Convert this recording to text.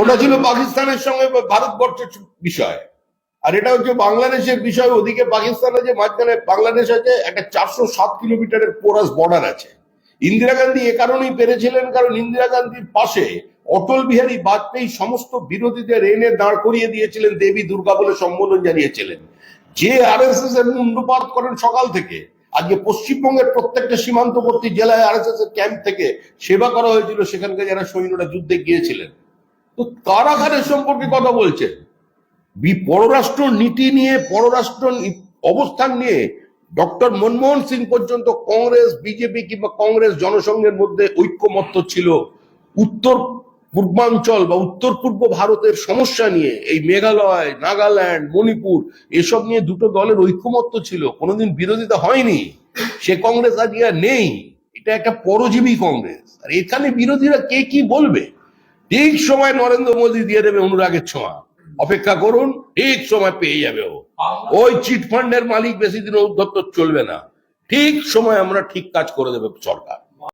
ওটা ছিল পাকিস্তানের সঙ্গে ভারতবর্ষের বিষয়। আর এটা হচ্ছে বাংলাদেশের বিষয় ওদিকে পাকিস্তান আছে মাঝখানে বাংলাদেশ আছে একটা চারশো সাত কিলোমিটারের পোরাস বর্ডার আছে। ইন্দিরা গান্ধী এ কারণেই পেরেছিলেন কারণ ইন্দিরা গান্ধীর পাশে অটল বিহারী বাজপেয়ী সমস্ত বিরোধীদের এনে দাঁড় করিয়ে দিয়েছিলেন দেবী দুর্গা বলে সম্বোধন জানিয়েছিলেন। যে আর এস এস এর মুন্ডপাত করেন সকাল থেকে আজকে পশ্চিমবঙ্গের প্রত্যেকটা সীমান্তবর্তী জেলায় আর এস এস এর ক্যাম্প থেকে সেবা করা হয়েছিল সেখানকার যারা সৈন্যরা যুদ্ধে গিয়েছিলেন। তো কারাগারের সম্পর্কে কথা বলছেন বি, পররাষ্ট্র নীতি নিয়ে, পররাষ্ট্র অবস্থান নিয়ে ডক্টর মনমোহন সিং পর্যন্ত কংগ্রেস, বিজেপি কিংবা কংগ্রেস জনসংঘের মধ্যে ঐক্যমত্য ছিল। উত্তর পূর্বাঞ্চল বা উত্তর পূর্ব ভারতের সমস্যা নিয়ে, এই মেঘালয়, নাগাল্যান্ড, মণিপুর, এসব নিয়ে দুটো দলের ঐক্যমত্য ছিল। কোনোদিন বিরোধিতা হয়নি। সে কংগ্রেস আর নেই। এটা একটা পরজীবী কংগ্রেস। আর এখানে বিরোধীরা কে কি বলবে? ঠিক সময় নরেন্দ্র মোদী দিয়ে দেবে অনুরাগের ছোঁয়া। অপেক্ষা করুন, ঠিক সময় পেয়ে যাবে ও। ওই চিট ফান্ডের মালিক বেশি দিন ঔদ্ধত্য চলবে না। ঠিক সময় আমরা ঠিক কাজ করে দেবে সরকার।